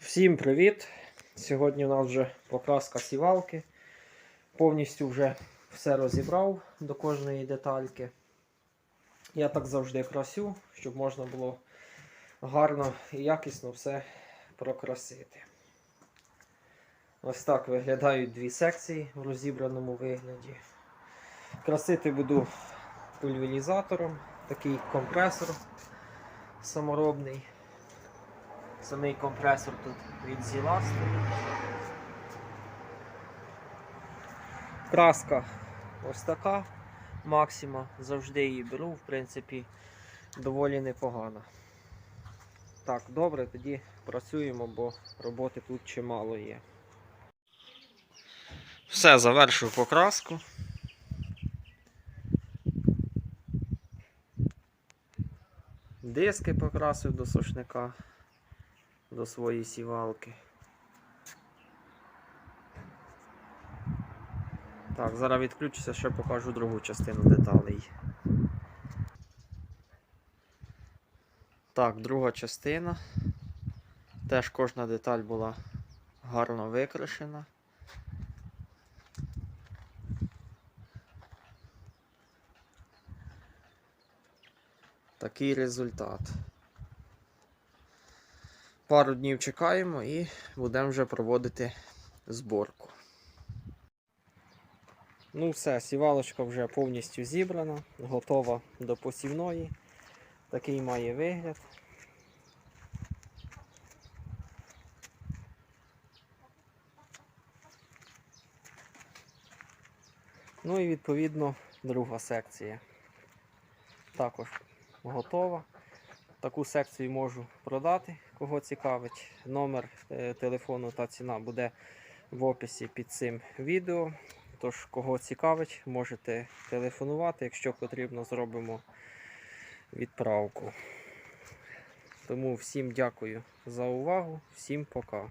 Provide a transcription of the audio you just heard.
Всім привіт! Сьогодні у нас вже покраска сівалки. Повністю вже все розібрав до кожної детальки. Я так завжди красю, щоб можна було гарно і якісно все прокрасити. Ось так виглядають дві секції в розібраному вигляді. Красити буду пульверізатором, такий компресор саморобний. Самий компресор тут від Зіласту. Краска ось така. Максима. Завжди її беру, в принципі, доволі непогана. Так, добре, тоді працюємо, бо роботи тут чимало є. Все, завершив покраску. Диски покрасив до сушника до своєї сівалки. Так, зараз відключуся, ще покажу другу частину деталей. Так, друга частина. Теж кожна деталь була гарно викрашена. Такий результат. Пару днів чекаємо і будемо вже проводити зборку. Ну все, сівалочка вже повністю зібрана, готова до посівної. Такий має вигляд. Ну і відповідно друга секція. Також готова. Таку секцію можу продати, кого цікавить. Номер е, телефону та ціна буде в описі під цим відео. Тож, кого цікавить, можете телефонувати, якщо потрібно, зробимо відправку. Тому всім дякую за увагу, всім пока.